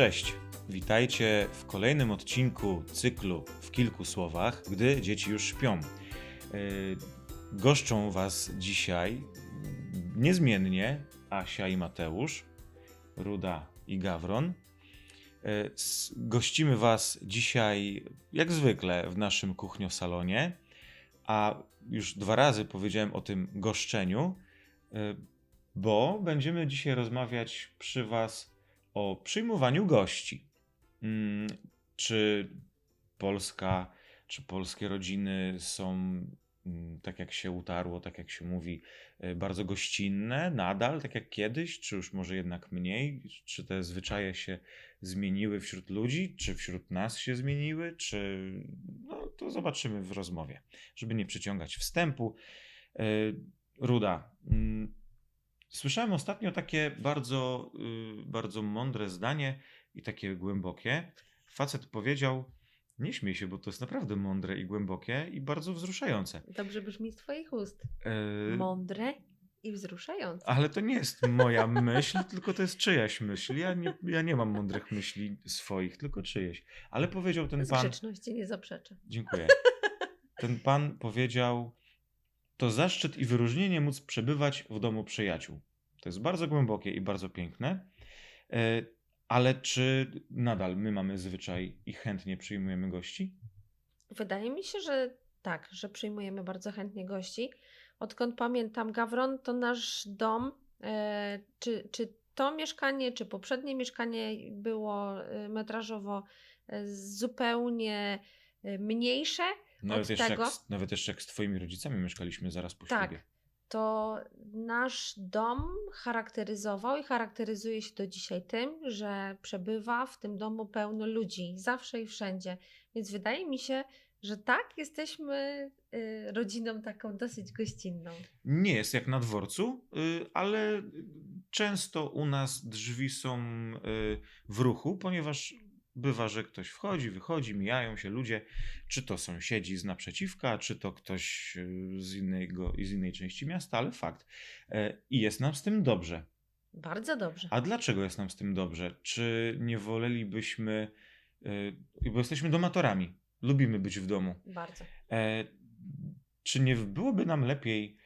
Cześć, witajcie w kolejnym odcinku cyklu w kilku słowach, gdy dzieci już śpią. Yy, Goszczą Was dzisiaj niezmiennie Asia i Mateusz, Ruda i Gawron. S- Gościmy Was dzisiaj, jak zwykle, w naszym kuchniosalonie, a już dwa razy powiedziałem o tym goszczeniu, yy, bo będziemy dzisiaj rozmawiać przy Was o przyjmowaniu gości. Mm, Czy Polska, czy polskie rodziny są, mm, tak jak się utarło, tak jak się mówi, y, bardzo gościnne nadal, tak jak kiedyś, czy już może jednak mniej? Czy te zwyczaje się zmieniły wśród ludzi, czy wśród nas się zmieniły, czy. No to zobaczymy w rozmowie, żeby nie przyciągać wstępu. Y, Ruda. Słyszałem ostatnio takie bardzo, y, bardzo mądre zdanie i takie głębokie. Facet powiedział: Nie śmiej się, bo to jest naprawdę mądre i głębokie i bardzo wzruszające. Dobrze brzmi z Twoich ust. Y, Mądre i wzruszające. ale to nie jest moja myśl, tylko to jest czyjaś myśl. Ja nie, ja nie mam mądrych myśli swoich, tylko czyjeś. Ale powiedział ten Z pan. grzeczności nie zaprzeczę. Dziękuję. Ten pan powiedział: To zaszczyt i wyróżnienie móc przebywać w domu przyjaciół. To jest bardzo głębokie i bardzo piękne. E, Ale czy nadal my mamy zwyczaj i chętnie przyjmujemy gości? Wydaje mi się, że tak, że przyjmujemy bardzo chętnie gości. Odkąd pamiętam Gawron, to nasz dom, e, czy, czy to mieszkanie, czy poprzednie mieszkanie było e, metrażowo zupełnie mniejsze, Nawet, Od jeszcze tego- jak, z- nawet jeszcze jak z twoimi rodzicami mieszkaliśmy zaraz po Tak. ślubie. to nasz dom charakteryzował i charakteryzuje się do dzisiaj tym, że przebywa w tym domu pełno ludzi, zawsze i wszędzie. Więc wydaje mi się, że tak, jesteśmy y, rodziną taką dosyć gościnną. Nie jest jak na dworcu, y, ale często u nas drzwi są y, w ruchu, ponieważ bywa, że ktoś wchodzi, wychodzi, mijają się ludzie, czy to sąsiedzi z naprzeciwka, czy to ktoś y, z, innego, z innej części miasta, ale fakt. E, I jest nam z tym dobrze. Bardzo dobrze. A dlaczego jest nam z tym dobrze? Czy nie wolelibyśmy, y, bo jesteśmy domatorami, lubimy być w domu. Bardzo. E, czy nie byłoby nam lepiej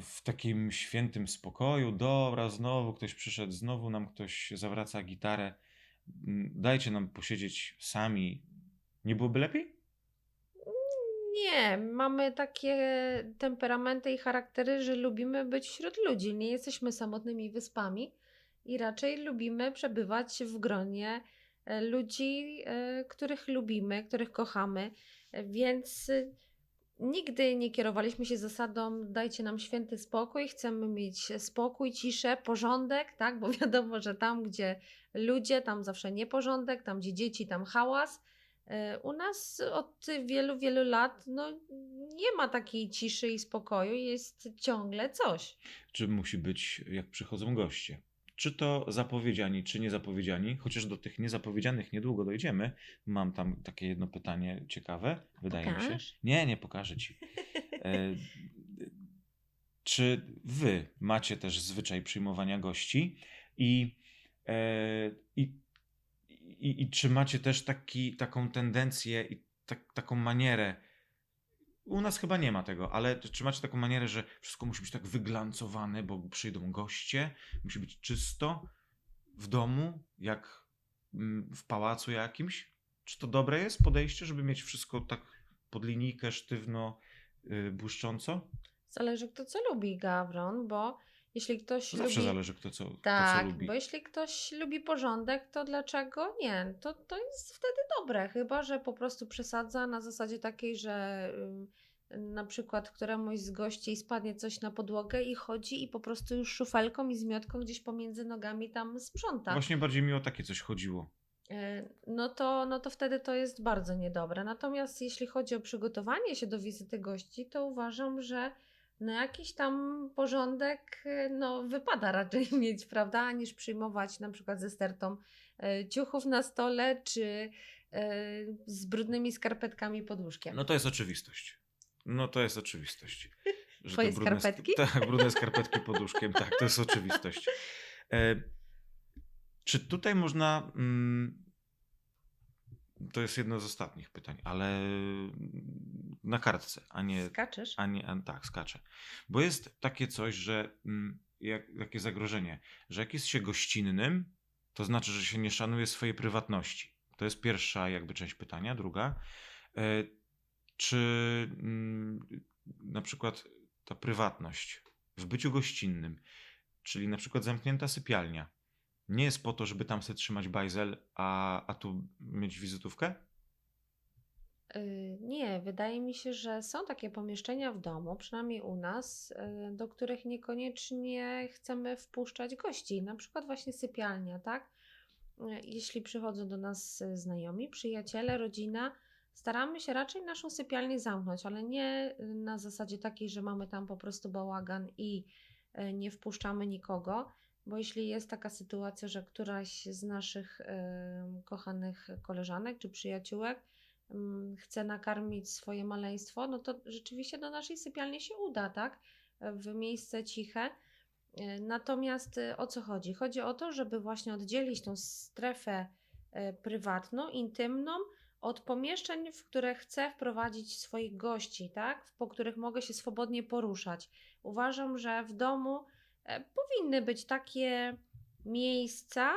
w takim świętym spokoju? Dobra, znowu ktoś przyszedł, znowu nam ktoś zawraca gitarę. Dajcie nam posiedzieć sami. Nie byłoby lepiej? Nie, mamy takie temperamenty i charaktery, że lubimy być wśród ludzi. Nie jesteśmy samotnymi wyspami i raczej lubimy przebywać w gronie e, ludzi, e, których lubimy, których kochamy. Więc e, nigdy nie kierowaliśmy się zasadą dajcie nam święty spokój, chcemy mieć spokój, ciszę, porządek, tak? Bo wiadomo, że tam, gdzie ludzie, tam zawsze nieporządek, tam, gdzie dzieci, tam hałas. E, U nas od wielu, wielu lat no, nie ma takiej ciszy i spokoju, jest ciągle coś. Czy musi być, jak przychodzą goście? Czy to zapowiedziani, czy niezapowiedziani? Chociaż do tych niezapowiedzianych niedługo dojdziemy. Mam tam takie jedno pytanie ciekawe, wydaje mi się. Pokaż. Nie, nie pokażę ci. E, czy wy macie też zwyczaj przyjmowania gości i, i, i, i czy macie też taki, taką tendencję i tak, taką manierę? U nas chyba nie ma tego, ale czy macie taką manierę, że wszystko musi być tak wyglancowane, bo przyjdą goście, musi być czysto w domu, jak mm, w pałacu jakimś? Czy to dobre jest podejście, żeby mieć wszystko tak pod linijkę, sztywno, yy, błyszcząco? Zależy kto co lubi, Gawron, bo jeśli ktoś To zawsze lubi... zależy, kto co, kto co Tak, lubi. bo jeśli ktoś lubi porządek, to dlaczego nie? To, to jest wtedy dobre, chyba że po prostu przesadza na zasadzie takiej, że na przykład któremuś z gości spadnie coś na podłogę i chodzi i po prostu już szufelką i zmiotką gdzieś pomiędzy nogami tam sprząta. Właśnie bardziej mi o takie coś chodziło. E, No to, no to wtedy to jest bardzo niedobre. Natomiast jeśli chodzi o przygotowanie się do wizyty gości, to uważam, że no jakiś tam porządek e, no, wypada raczej mieć, prawda, niż przyjmować na przykład ze stertą e, ciuchów na stole, czy e, z brudnymi skarpetkami pod łóżkiem. No to jest oczywistość. No to jest oczywistość. Że Twoje brudne sk- skarpetki? Tak, brudne skarpetki pod łóżkiem, tak, to jest oczywistość. E, Czy tutaj można. Mm, to jest jedno z ostatnich pytań, ale na kartce, a nie. Skaczesz? A nie, a, tak, skaczę. Bo jest takie coś, że mm, jak, takie zagrożenie, że jak jest się gościnnym, to znaczy, że się nie szanuje swojej prywatności. To jest pierwsza jakby część pytania. Druga, e, czy mm, na przykład ta prywatność w byciu gościnnym, czyli na przykład zamknięta sypialnia, nie jest po to, żeby tam sobie trzymać bajzel, a, a tu mieć wizytówkę? Y, Nie, wydaje mi się, że są takie pomieszczenia w domu, przynajmniej u nas, y, do których niekoniecznie chcemy wpuszczać gości. Na przykład właśnie sypialnia, tak? Y, Jeśli przychodzą do nas znajomi, przyjaciele, rodzina, staramy się raczej naszą sypialnię zamknąć, ale nie na zasadzie takiej, że mamy tam po prostu bałagan i nie wpuszczamy nikogo. Bo jeśli jest taka sytuacja, że któraś z naszych kochanych koleżanek czy przyjaciółek chce nakarmić swoje maleństwo, no to rzeczywiście do naszej sypialni się uda, tak? W miejsce ciche. E, Natomiast e, o co chodzi? Chodzi o to, żeby właśnie oddzielić tą strefę e, prywatną, intymną od pomieszczeń, w które chcę wprowadzić swoich gości, tak? Po których mogę się swobodnie poruszać. Uważam, że w domu powinny być takie miejsca,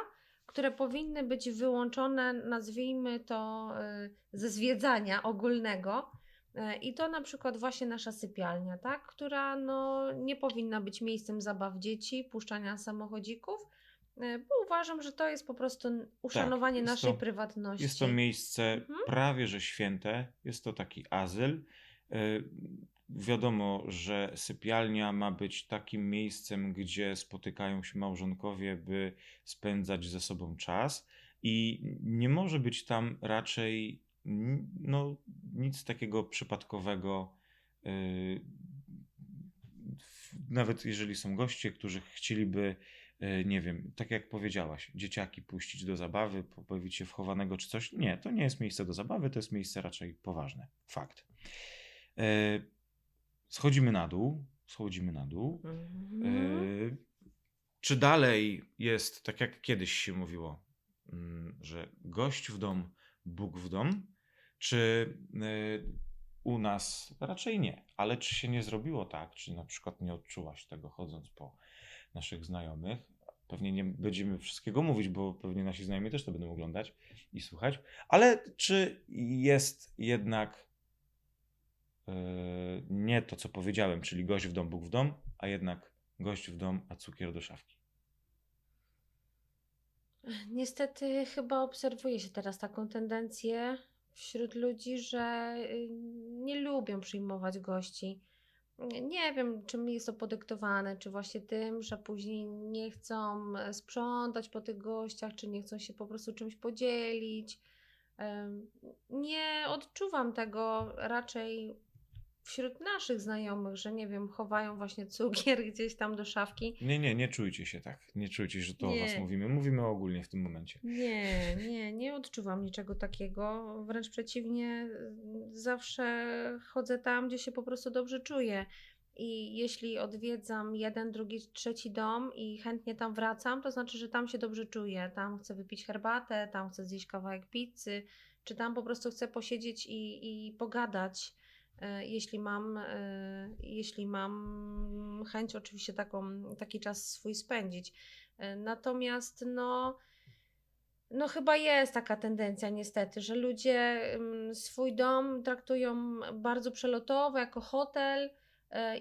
które powinny być wyłączone, nazwijmy to, e, ze zwiedzania ogólnego. E, I to na przykład właśnie nasza sypialnia, tak? która no, nie powinna być miejscem zabaw dzieci, puszczania samochodzików, e, bo uważam, że to jest po prostu uszanowanie jest naszej to- prywatności. Jest to miejsce Mhm. prawie że święte, jest to taki azyl. Wiadomo, że sypialnia ma być takim miejscem, gdzie spotykają się małżonkowie, by spędzać ze sobą czas, i nie może być tam raczej no, nic takiego przypadkowego. y, w- Nawet jeżeli są goście, którzy chcieliby, y, nie wiem, tak jak powiedziałaś, dzieciaki puścić do zabawy, po- pojawić się wchowanego czy coś. Nie, to nie jest miejsce do zabawy, to jest miejsce raczej poważne. Fakt. Schodzimy na dół, schodzimy na dół. Mhm. E, Czy dalej jest, tak jak kiedyś się mówiło, mm, że gość w dom, Bóg w dom? Czy e, u nas raczej nie, ale czy się nie zrobiło tak, czy na przykład nie odczułaś tego chodząc po naszych znajomych? Pewnie nie będziemy wszystkiego mówić, bo pewnie nasi znajomi też to będą oglądać i słuchać, ale czy jest jednak nie to, co powiedziałem, czyli gość w dom, Bóg w dom, a jednak gość w dom, a cukier do szafki? Niestety chyba obserwuje się teraz taką tendencję wśród ludzi, że y, nie lubią przyjmować gości. Nie wiem, czym jest to podyktowane, czy właśnie tym, że później nie chcą e, sprzątać po tych gościach, czy nie chcą się po prostu czymś podzielić. Nie odczuwam tego raczej wśród naszych znajomych, że nie wiem, chowają właśnie cukier gdzieś tam do szafki. Nie, nie, nie czujcie się tak. Nie czujcie, że to o was Nie. mówimy. Mówimy ogólnie w tym momencie. Nie, nie, nie odczuwam niczego takiego. Wręcz przeciwnie, y, zawsze chodzę tam, gdzie się po prostu dobrze czuję. I jeśli odwiedzam jeden, drugi, trzeci dom i chętnie tam wracam, to znaczy, że tam się dobrze czuję. Tam chcę wypić herbatę, tam chcę zjeść kawałek pizzy, czy tam po prostu chcę posiedzieć i, i pogadać. E, Jeśli mam, e, jeśli mam chęć oczywiście taką, taki czas swój spędzić. E, Natomiast no, no chyba jest taka tendencja niestety, że ludzie mm, swój dom traktują bardzo przelotowo, jako hotel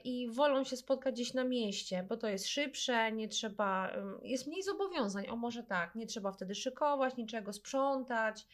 i wolą się spotkać gdzieś na mieście, bo to jest szybsze, nie trzeba, ym, jest mniej zobowiązań, o może tak, nie trzeba wtedy szykować, niczego sprzątać,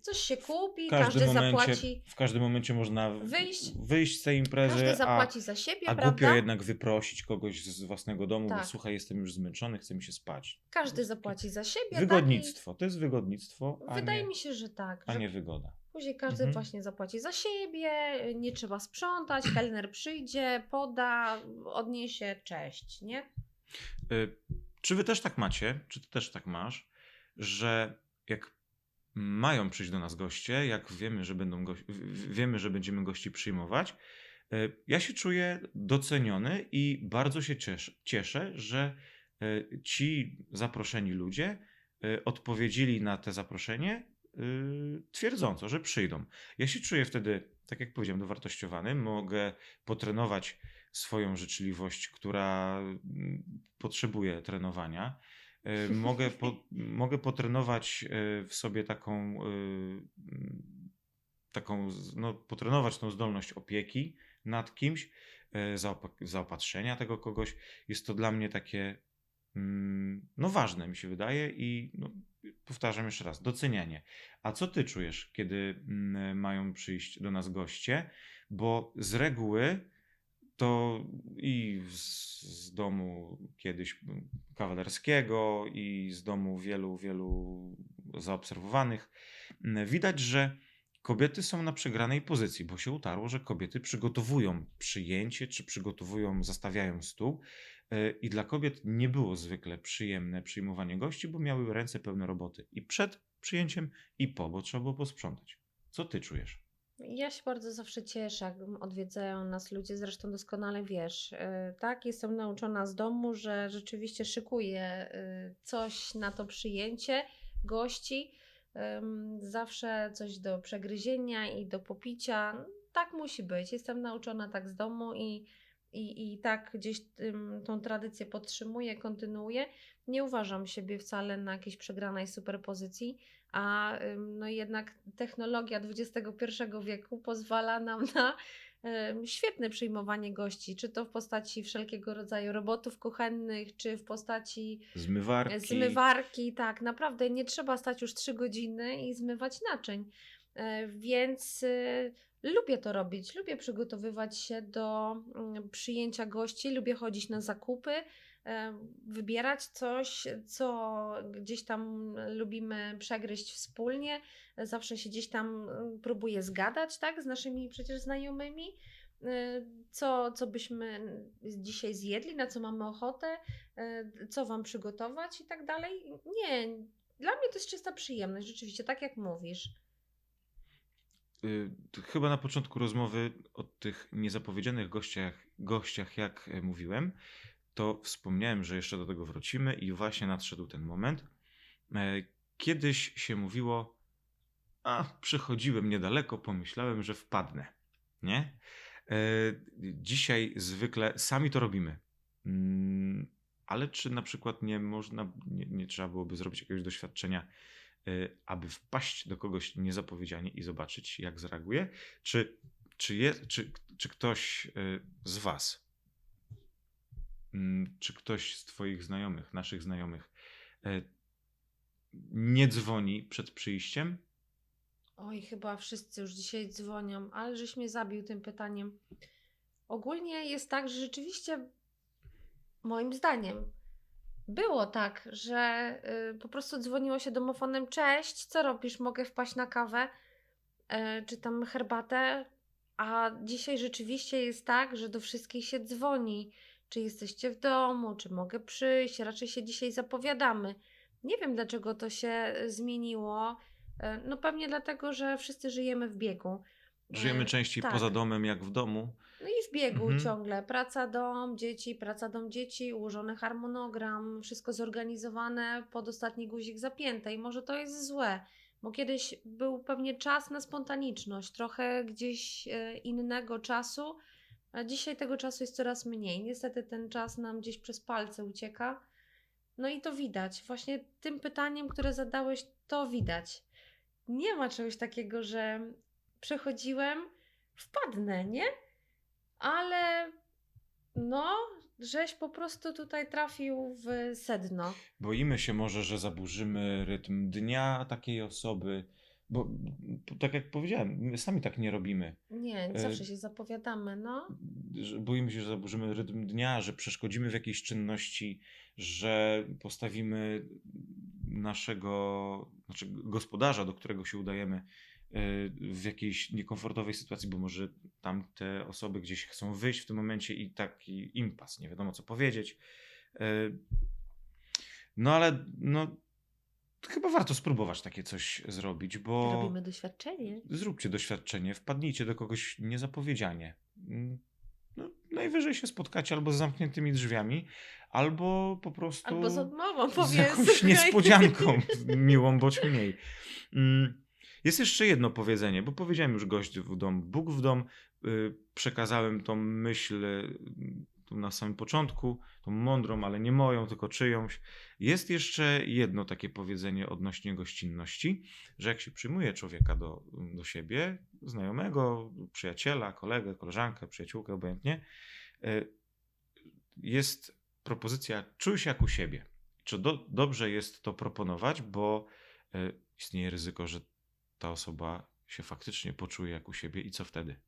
coś się kupi, każdy każdym, momencie, zapłaci, w każdym momencie można Wyjść. wyjść z tej imprezy, każdy a, zapłaci za siebie, a prawda? głupio jednak wyprosić kogoś z własnego domu, bo Tak. słuchaj, jestem już zmęczony, chce mi się spać. Każdy zapłaci za siebie, tak? Wygodnictwo, to jest wygodnictwo, a, wydaje nie, mi się, że tak, a że nie wygoda. Później każdy Mhm. właśnie zapłaci za siebie, nie trzeba sprzątać, kelner przyjdzie, poda, odniesie cześć, nie? Y, Czy wy też tak macie, czy ty też tak masz, że jak mają przyjść do nas goście, jak wiemy, że, będą wiemy, że będziemy gości przyjmować, y, ja się czuję doceniony i bardzo się cieszę, cieszę że y, ci zaproszeni ludzie y, odpowiedzieli na te zaproszenie twierdząco, że przyjdą. Ja się czuję wtedy, tak jak powiedziałem, dowartościowany. Mogę potrenować swoją życzliwość, która mm, potrzebuje trenowania. Y, Mogę, po, mogę potrenować y, w sobie taką, mm, taką, no, potrenować tą zdolność opieki nad kimś, zaopa- zaopatrzenia tego kogoś. Jest to dla mnie takie, mm, no ważne mi się wydaje i no, powtarzam jeszcze raz, docenianie. A co ty czujesz, kiedy mm, mają przyjść do nas goście? Bo z reguły to i z, z domu kiedyś kawalerskiego, i z domu wielu, wielu zaobserwowanych, widać, że kobiety są na przegranej pozycji, bo się utarło, że kobiety przygotowują przyjęcie, czy przygotowują, zastawiają stół. e, I dla kobiet nie było zwykle przyjemne przyjmowanie gości, bo miały ręce pełne roboty i przed przyjęciem, i po, bo trzeba było posprzątać. Co ty czujesz? Ja się bardzo zawsze cieszę, jak odwiedzają nas ludzie, zresztą doskonale wiesz. y, Tak, jestem nauczona z domu, że rzeczywiście szykuję y, coś na to przyjęcie gości. Zawsze coś do przegryzienia i do popicia. Tak musi być. Jestem nauczona tak z domu i, i, i tak gdzieś tą tradycję podtrzymuję, kontynuuję. Nie uważam siebie wcale na jakiejś przegranej superpozycji a no jednak technologia XXI wieku pozwala nam na świetne przyjmowanie gości, czy to w postaci wszelkiego rodzaju robotów kuchennych, czy w postaci Zmywarki. zmywarki. Tak, naprawdę nie trzeba stać już trzy godziny i zmywać naczyń. E, Więc y, lubię to robić, lubię przygotowywać się do mm, przyjęcia gości, lubię chodzić na zakupy, e, wybierać coś, co gdzieś tam lubimy przegryźć wspólnie. Zawsze się gdzieś tam próbuję zgadać, tak, z naszymi przecież znajomymi. e, Co, co byśmy dzisiaj zjedli, na co mamy ochotę, e, co wam przygotować i tak dalej. Nie, dla mnie to jest czysta przyjemność, rzeczywiście, tak jak mówisz. Y, Chyba na początku rozmowy o tych niezapowiedzianych gościach, gościach, jak e, mówiłem, to wspomniałem, że jeszcze do tego wrócimy i właśnie nadszedł ten moment. E, Kiedyś się mówiło, a przychodziłem niedaleko, pomyślałem, że wpadnę. Nie? E, Dzisiaj zwykle sami to robimy. Mm, Ale czy na przykład nie można, nie, nie trzeba byłoby zrobić jakiegoś doświadczenia, y, aby wpaść do kogoś niezapowiedzianie i zobaczyć, jak zareaguje? Czy, czy, czy, czy ktoś z Was, czy ktoś z Twoich znajomych, naszych znajomych, y, nie dzwoni przed przyjściem? Oj, chyba wszyscy już dzisiaj dzwonią, ale żeś mnie zabił tym pytaniem. Ogólnie jest tak, że rzeczywiście, moim zdaniem, było tak, że y, po prostu dzwoniło się domofonem: Cześć, co robisz? Mogę wpaść na kawę? Y, czy tam herbatę? A dzisiaj rzeczywiście jest tak, że do wszystkich się dzwoni. Czy jesteście w domu, czy mogę przyjść? Raczej się dzisiaj zapowiadamy. Nie wiem, dlaczego to się y, zmieniło. E, No pewnie dlatego, że wszyscy żyjemy w biegu. Żyjemy E, częściej tak. poza domem jak w domu. No i w biegu Mhm. ciągle. Praca, dom, dzieci, praca, dom, dzieci, ułożony harmonogram, wszystko zorganizowane, pod ostatni guzik zapięte. I może to jest złe, bo kiedyś był pewnie czas na spontaniczność, trochę gdzieś e, innego czasu, a dzisiaj tego czasu jest coraz mniej. Niestety ten czas nam gdzieś przez palce ucieka. No i to widać. Właśnie tym pytaniem, które zadałeś, to widać. Nie ma czegoś takiego, że przechodziłem, wpadnę, nie? Ale no, żeś po prostu tutaj trafił w sedno. Boimy się może, że zaburzymy rytm dnia takiej osoby, bo tak jak powiedziałem, my sami tak nie robimy. Nie, E, zawsze się zapowiadamy, no. boimy się, że zaburzymy rytm dnia, że przeszkodzimy w jakiejś czynności, że postawimy naszego znaczy gospodarza, do którego się udajemy, y, w jakiejś niekomfortowej sytuacji, bo może tam te osoby gdzieś chcą wyjść w tym momencie i taki impas, nie wiadomo co powiedzieć. Y, No ale no, chyba warto spróbować takie coś zrobić, bo Robimy doświadczenie. zróbcie doświadczenie, wpadnijcie do kogoś niezapowiedzianie. Mm, no, najwyżej się spotkacie albo z zamkniętymi drzwiami, albo po prostu Albo z odmową z powiedz. jakąś słuchaj. niespodzianką, miłą bądź mniej. Mm, Jest jeszcze jedno powiedzenie, bo powiedziałem już gość w dom, Bóg w dom. Y, Przekazałem tą myśl y, tu na samym początku, tą mądrą, ale nie moją, tylko czyjąś. Jest jeszcze jedno takie powiedzenie odnośnie gościnności, że jak się przyjmuje człowieka do, do siebie, znajomego, przyjaciela, kolegę, koleżankę, przyjaciółkę, obojętnie, y, jest propozycja czuj się jak u siebie. Czy do, dobrze jest to proponować, bo y, istnieje ryzyko, że ta osoba się faktycznie poczuje jak u siebie i co wtedy?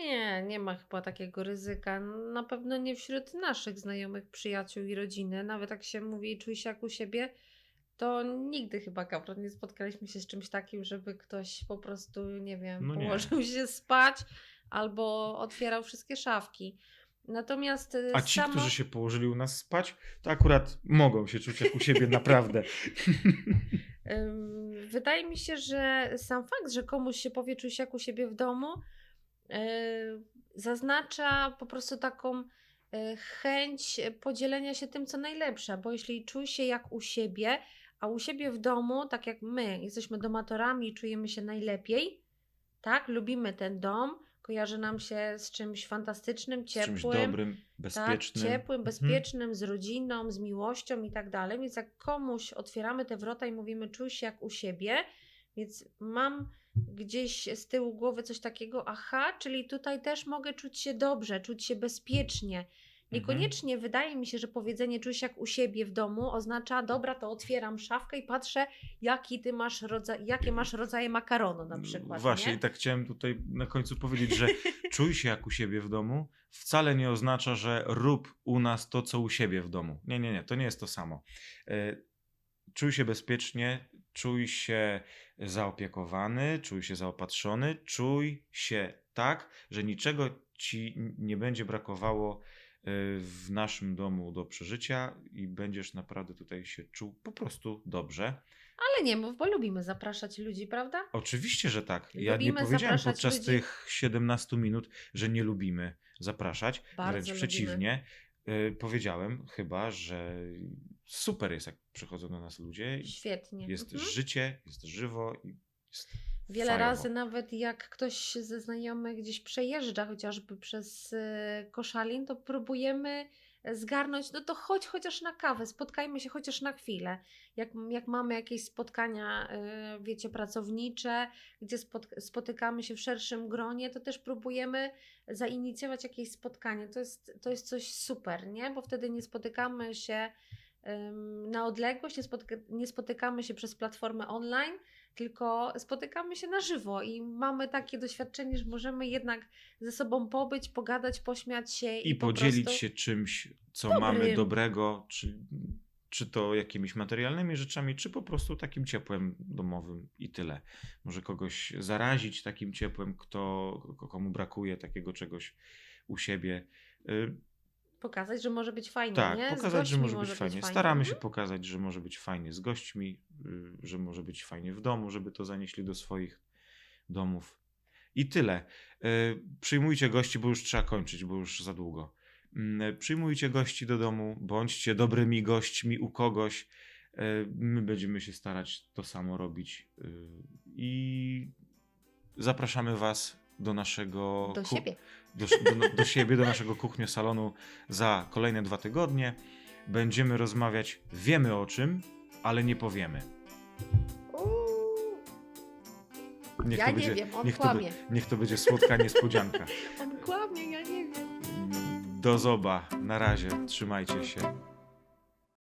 Nie, nie ma chyba takiego ryzyka. Na pewno nie wśród naszych znajomych, przyjaciół i rodziny. Nawet jak się mówi, czuj się jak u siebie, to nigdy chyba, Kapron, nie spotkaliśmy się z czymś takim, żeby ktoś po prostu, nie wiem, No nie. położył się spać albo otwierał wszystkie szafki. Natomiast y, A ci, samo... którzy się położyli u nas spać, to akurat mogą się czuć jak u siebie naprawdę. Wydaje mi się, że sam fakt, że komuś się powie, czuj się jak u siebie w domu, zaznacza po prostu taką yy, chęć podzielenia się tym, co najlepsze, bo jeśli czuj się jak u siebie, a u siebie w domu, tak jak my, jesteśmy domatorami i czujemy się najlepiej, tak, lubimy ten dom, kojarzy nam się z czymś fantastycznym, Z czymś ciepłym, dobrym, bezpiecznym. tak, ciepłym, Mhm. bezpiecznym, z rodziną, z miłością i tak dalej. Więc jak komuś otwieramy te wrota i mówimy, czuj się jak u siebie, więc mam gdzieś z tyłu głowy coś takiego, aha, czyli tutaj też mogę czuć się dobrze, czuć się bezpiecznie. Mhm. Niekoniecznie wydaje mi się, że powiedzenie się jak u siebie w domu oznacza, dobra, to otwieram szafkę i patrzę, jaki ty masz rodzaj, jakie masz rodzaje makaronu na przykład. Właśnie, nie? i tak chciałem tutaj na końcu powiedzieć, że czuj się jak u siebie w domu wcale nie oznacza, że rób u nas to, co u siebie w domu. Nie, nie, nie, to nie jest to samo. E, Czuj się bezpiecznie, czuj się zaopiekowany, czuj się zaopatrzony, czuj się tak, że niczego ci nie będzie brakowało e, w naszym domu do przeżycia i będziesz naprawdę tutaj się czuł po prostu dobrze. Ale nie mów, bo lubimy zapraszać ludzi, prawda? Oczywiście, że tak. Ja nie Lubimy powiedziałem zapraszać podczas ludzi. tych 17 minut, że nie lubimy zapraszać. Bardzo Wręcz lubimy. przeciwnie. Y, powiedziałem chyba, że super jest, jak przychodzą do nas ludzie. Świetnie. Jest Mhm. życie, jest żywo i jest Wiele fajowo. razy nawet jak ktoś ze znajomych gdzieś przejeżdża chociażby przez e, Koszalin, to próbujemy zgarnąć, no to chodź chociaż na kawę, spotkajmy się chociaż na chwilę. Jak, jak mamy jakieś spotkania, e, wiecie, pracownicze, gdzie spot- spotykamy się w szerszym gronie, to też próbujemy zainicjować jakieś spotkanie. To jest, to jest coś super, nie? Bo wtedy nie spotykamy się na odległość, nie, spotyka- nie spotykamy się przez platformę online, tylko spotykamy się na żywo i mamy takie doświadczenie, że możemy jednak ze sobą pobyć, pogadać, pośmiać się i, I po podzielić prostu... się czymś, co Dobrym. mamy dobrego, czy, czy to jakimiś materialnymi rzeczami, czy po prostu takim ciepłem domowym i tyle. Może kogoś zarazić takim ciepłem, kto, komu brakuje takiego czegoś u siebie. Y, pokazać, że może być fajnie, Tak, nie? Pokazać, że gośćmi może być fajnie. Staramy się pokazać, że może być fajnie z gośćmi, y, że może być fajnie w domu, żeby to zanieśli do swoich domów. I tyle. Y, Przyjmujcie gości, bo już trzeba kończyć, bo już za długo. Mm, Przyjmujcie gości do domu, bądźcie dobrymi gośćmi u kogoś. Y, My będziemy się starać to samo robić. Y, I zapraszamy Was do naszego. Do siebie. Do, do, do siebie, do naszego kuchnię salonu za kolejne dwa tygodnie. Będziemy rozmawiać, wiemy o czym, ale nie powiemy. Niech ja to nie będzie, wiem, on niech to, kłamie. niech to będzie słodka niespodzianka. On kłamie, ja nie wiem. Do zoba, na razie, trzymajcie się.